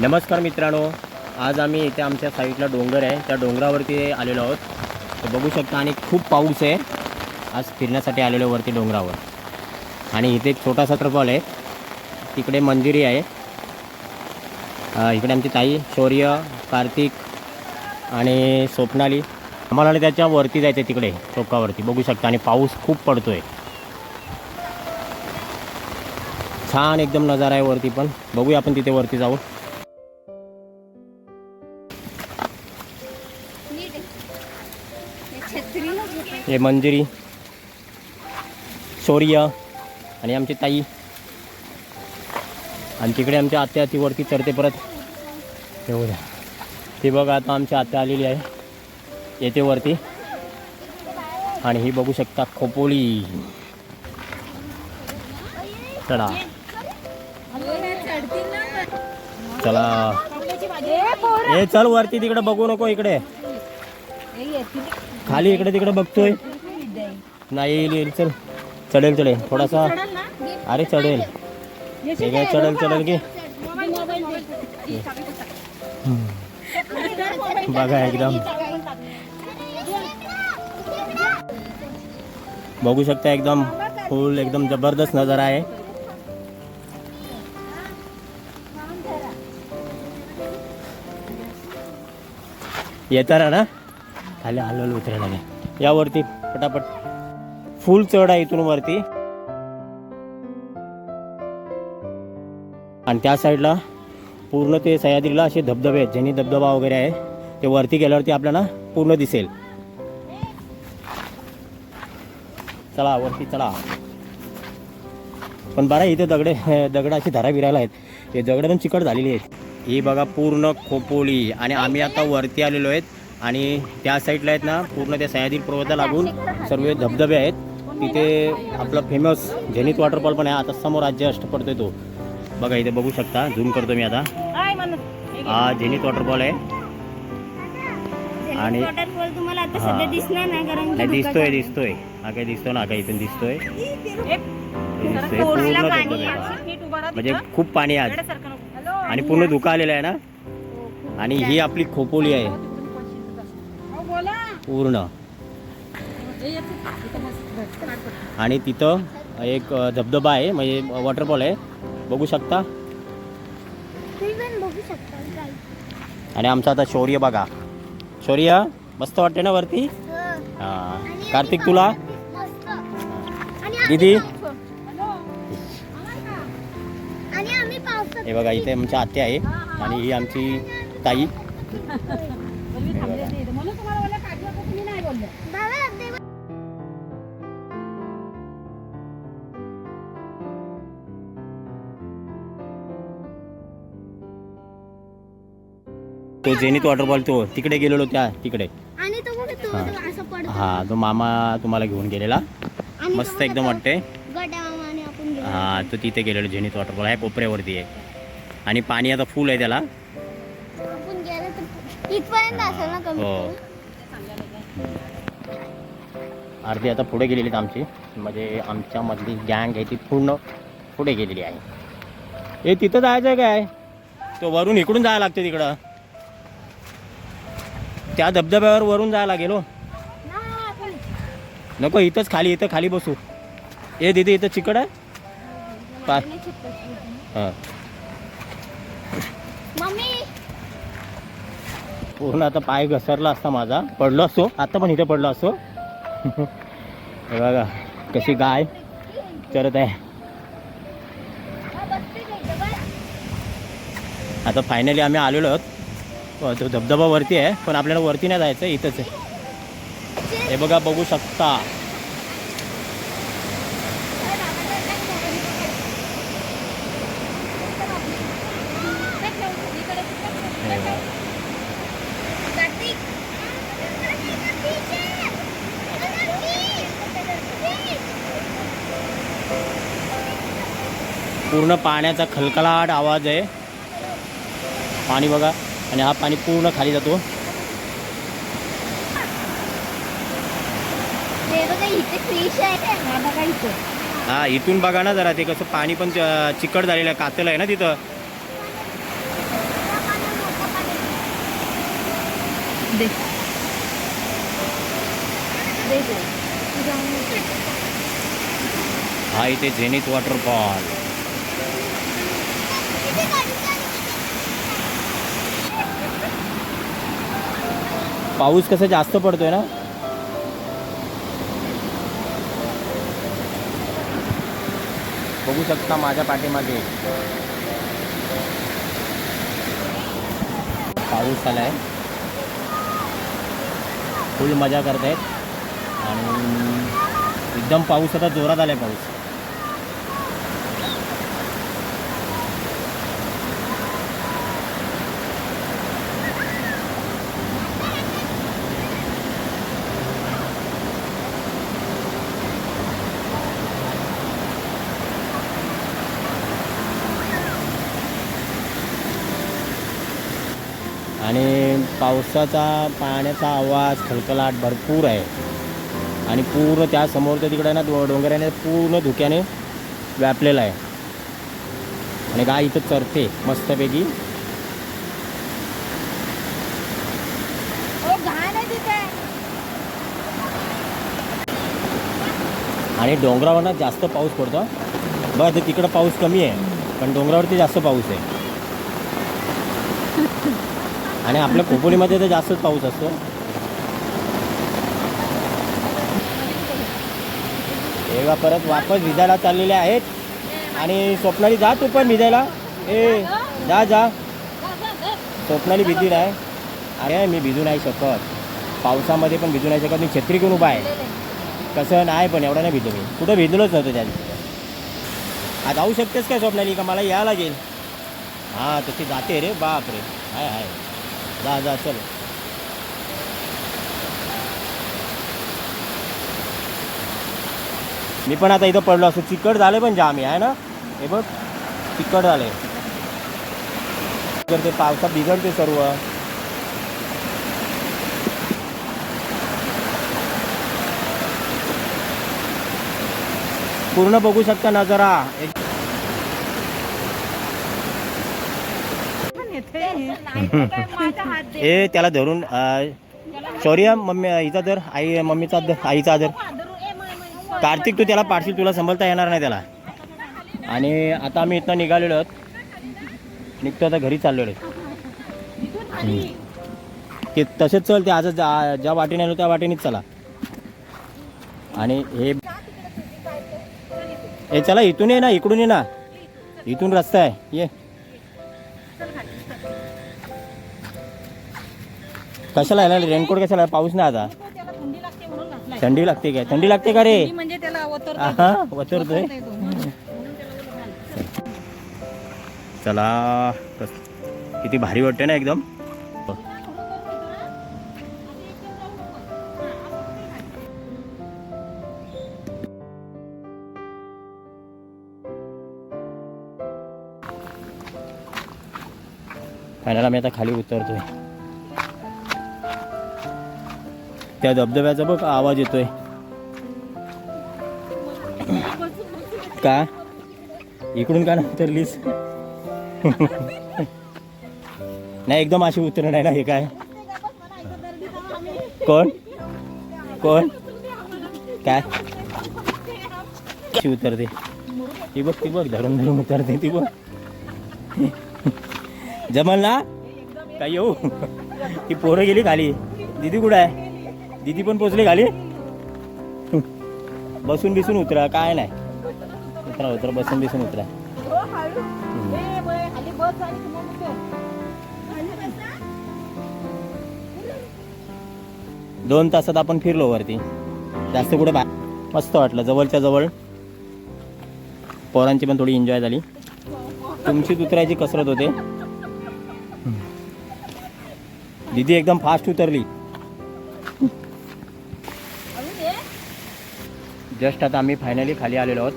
नमस्कार मित्रांनो आज आम्ही इथे आमच्या साईडला डोंगर आहे. त्या डोंगरावरती आलेलो आहोत. तर बघू शकता आणि खूप पाऊस आहे. आज फिरण्यासाठी आलेलो वरती डोंगरावर. आणि इथे एक छोटासा ट्रपॉल आहे. तिकडे मंदिरही आहे. इकडे आमची ताई शौर्य कार्तिक आणि स्वप्नाली. आम्हाला त्याच्या वरती जायचं आहे तिकडे चौकावरती. बघू शकता आणि पाऊस खूप पडतोय. छान एकदम नजारा आहे वरती पण. बघूया आपण तिथे वरती जाऊ हे मंजिरी शौर्य आणि आमची ताई. आणि तिकडे आमच्या आत्या ती वरती चढते परत. एवढ्या ती बघा आता आमची आत्या आलेली आहे. येते वरती. आणि ही बघू शकता खोपोली. चला. चला. ए चल वरती तिकडे बघू नको इकडे. खाली इकडे तिकडे बघतोय. नाही येईल येईल चल. चढेल चढेल. थोडासा. अरे चढेल. काय चढेल चढेल की. बघा एकदम. बघू शकता एकदम फुल एकदम जबरदस्त नजारा आहे. येताना ना? खाली हलवलं उतरायला. यावरती पटापट. फुल चढ आहे इथून वरती. आणि त्या साईडला पूर्ण ते सह्याद्रीला असे धबधबे आहेत. ज्यांनी धबधबा वगैरे आहे ते वरती गेल्यावरती आपल्याला पूर्ण दिसेल. चला वरती चला. पण बरा इथे दगडे दगड अशी धारा विरायला आहेत. हे दगड पण चिकट झालेली आहेत. ही बघा पूर्ण खोपोली. आणि आम्ही आता वरती आलेलो आहेत. आणि त्या साईडला आहेत ना पूर्ण त्या सह्याद्री पर्वता लागून सर्व धबधबे आहेत. तिथे आपलं फेमस झेनित वॉटरफॉल पण आहे. आता समोर आज जस्ट पडतोय तो. बघा इथे बघू शकता. झूम करतो मी आता. हा झेनित वॉटरफॉल आहे. आणि- हा. नाही दिसतोय दिसतोय. हा काय दिसतो ना काय इथून दिसतोय. म्हणजे खूप पाणी आहे आज. आणि पूर्ण धुका आलेला आहे ना? आणि ही आपली खोपोली आहे. पूर्ण. आणि तिथं एक धबधबा आहे म्हणजे वॉटरफॉल आहे. बघू शकता? आणि आमचा आता शौर्य बघा. शौर्य मस्त वाटते ना वरती? कार्तिक तुला? दीदी? हे बघा इथे आमच्या आत्या आहे आणि ही आमची ताई. तो जेनित वॉटरफॉल तो तिकडे गेलेलो त्या तिकडे. आणि तो बघ तो हा. तो असं पडतो. हा तो मामा तुम्हाला घेऊन गेलेला. आणि मस्त एकदम वाटते गटामाने आपण गेलो. हा तो तिथे गेलेलो झेनित वॉटरफॉल आहे कोपऱ्यावरती आहे आणि पाणी आता फुल आहे त्याला. आपण गेलो तर इथपर्यंत असेल ना कमी? हो. अर्धी आता पुढे गेलेली आहेत आमची. म्हणजे आमच्यामधली गँग आहे ती पूर्ण पुढे गेलेली आहे. हे तिथं जायचं आहे काय? तो वरून इकडून जायला लागतं तिकडं. त्या धबधब्यावर वरून जायला लागेल हो. नको इथंच खाली इथं खाली बसू. ए तिथे इथं चिकट आहे? पा. हां. मम्मी. पूर्ण आता पाय घसरला असता माझा. पडलो असतो. आता पण इथे पडलो असतो. हे बघा कशी गाय चरत आहे? आता फायनली आम्ही आलेलो आहोत. तो धबधबा वरती आहे पण आपल्याला वरती नाही जायचं इथंच आहे. हे बघा बघू शकता. पूर्ण पाण्याचा खलखलाट आवाज आहे. पाणी बघा आणि हा पाणी पूर्ण खाली जातो. हा इथून बघा ना जरा ते कसं पाणी पण चिकट झालेलं आहे कातल आहे ना तिथं. हा इथे झेनिथ वॉटरफॉल पाऊस कसं जास्त पडतोय ना? बघू शकता माझ्या पाठीमागे. पाऊस आलाय फुल मजा करतायत. आणि एकदम पाऊस आता जोरात आलाय पाऊस. आणि पावसाचा पाण्याचा आवाज खलखलाट भरपूर आहे. आणि पूर्ण त्या समोरच्या तिकडे ना डो डोंगराने पूर्ण धुक्याने व्यापलेला आहे. आणि गाय इथं चरते मस्तपैकी. आणि डोंगरावर ना जास्त पाऊस पडतो. बघ ते तिकडं पाऊस कमी आहे पण डोंगरावरती जास्त पाऊस आहे. आणि आपल्या खोपोलीमध्ये तर जास्तच पाऊस असतो. तेव्हा परत वापस भिजायला चाललेले आहेत. आणि स्वप्नाली जा तू पण भिजायला ए जा जा. स्वप्नाली भीती नाही. अरे मी भिजू नाही शकत. पावसामध्ये पण भिजू नाही शकत. मी छत्री घेऊन उभा आहे. कसं नाही पण एवढं नाही भिजू मी. कुठं भिजलोच नव्हतं त्या दिवशी. आज जाऊ शकतेस काय स्वप्नाली? का मला यायला लागेल? हां तशी जाते रे. बाप रे हाय हाय. जा जा चल. मी पण आता इथं पडलो असतो. चिकट झालं पण जाम आहे ना? हे बघ चिकट झाले. तर ते पावसात बिघडते सर्व. पूर्ण बघू शकता नजारा एक येते. ए त्याला धरून सॉरी मम्मी हिचा दर आई मम्मीचा दर आईचा दर कार्तिक तू त्याला पाडशील तुला संभलता येणार नाही त्याला. आणि आता आम्ही इथनं निघालेलो आहोत. निघतो आता घरी चाललेलो आहे ते तसेच चल ते आज ज्या ज्या वाटेने आलो त्या वाटेनेच चला. आणि हे ए चला इथून ये ना इकडून ये ना. इथून रस्ता आहे. ये. कशाला यायला रेनकोट कशाला? पाऊस नाही आता. थंडी लागते काय? थंडी लागते का रे? म्हणजे त्याला वतर हा वतरतोय. चला किती भारी वाटते ना एकदम. फायनल आम्ही आता खाली उतरतोय. त्या धबधब्याचा बघ आवाज येतोय. का? इकडून का नाही उतरलीस? नाही एकदम अशी उतरण आहे ना हे काय? कोण? कोण? काय? अशी उतरते. ती बघ ती बघ धरून धरून उतरते ती बघ. जमल ना? काय येऊ? ती पोरं गेली खाली. दीदी कुठं आहे? दीदी पण पोचली खाली. बसून बिसून उतरा काय नाही. उतरा उतरा बसून बिसून उतरा. दोन तासात आपण फिरलो वरती. जास्त कुठे बा मस्त वाटलं जवळच्या जवळ. पोरांची पण थोडी एन्जॉय झाली. तुमची उतरायची कसरत होते. दीदी एकदम फास्ट उतरली. जस्ट आता आम्ही फायनली खाली आलेलो आहोत.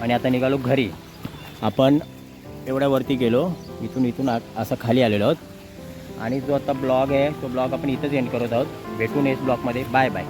आणि आता निघालो घरी. आपण एवढ्या वरती गेलो इथून इथून आ- असं खाली आलेलो आहोत. आणि जो आता ब्लॉग आहे तो ब्लॉग आपण इथंच एंड करत आहोत. भेटून येस ब्लॉगमध्ये. Bye bye